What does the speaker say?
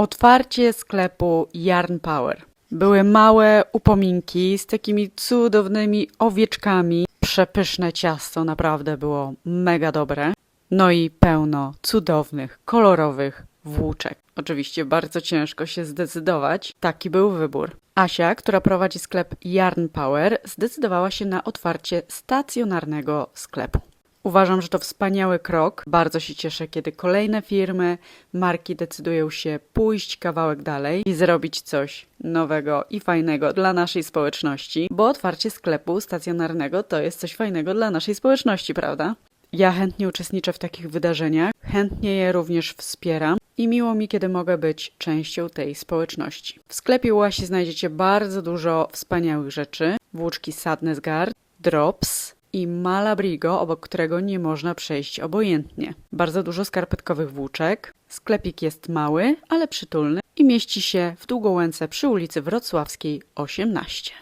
Otwarcie sklepu Yarn Power. Były małe upominki z takimi cudownymi owieczkami. Przepyszne ciasto naprawdę było mega dobre. No i pełno cudownych, kolorowych włóczek. Oczywiście bardzo ciężko się zdecydować. Taki był wybór. Asia, która prowadzi sklep Yarn Power, zdecydowała się na otwarcie stacjonarnego sklepu. Uważam, że to wspaniały krok. Bardzo się cieszę, kiedy kolejne firmy, marki decydują się pójść kawałek dalej i zrobić coś nowego i fajnego dla naszej społeczności, bo otwarcie sklepu stacjonarnego to jest coś fajnego dla naszej społeczności, prawda? Ja chętnie uczestniczę w takich wydarzeniach, chętnie je również wspieram i miło mi, kiedy mogę być częścią tej społeczności. W sklepie Łasi znajdziecie bardzo dużo wspaniałych rzeczy. Włóczki Sadness Guard, Drops i Malabrigo, obok którego nie można przejść obojętnie. Bardzo dużo skarpetkowych włóczek. Sklepik jest mały, ale przytulny i mieści się w Długołęce przy ulicy Wrocławskiej 18.